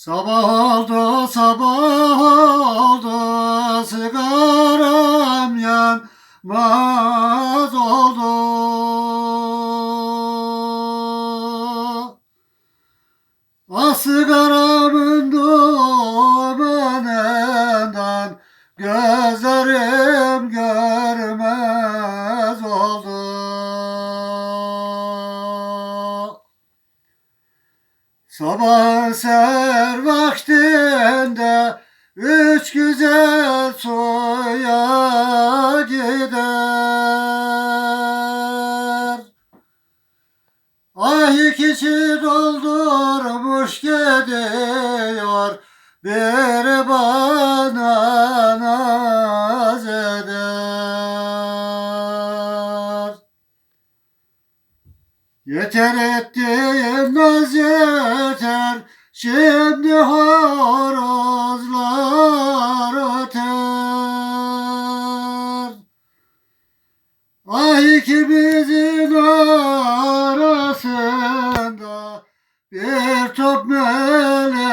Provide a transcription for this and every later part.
Sabah oldu, sabah oldu, sigaram yanmaz oldu. Ah sigaramın dumanından gözlerim Sabah ser vaktinde üç güzel suya gider. Ah ikisi doldurmuş gidiyor bir bana naz eder. Yeter ettiğin naz ikimizin arasında bir top melemişem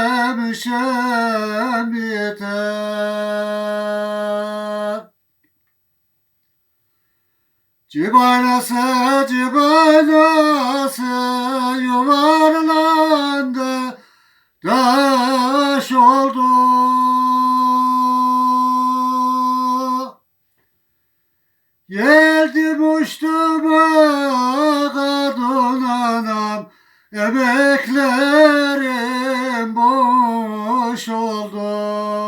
biter. Cibalası cibalası yuvarlandı taş oldu. Geldim Yüreklerim boş oldu.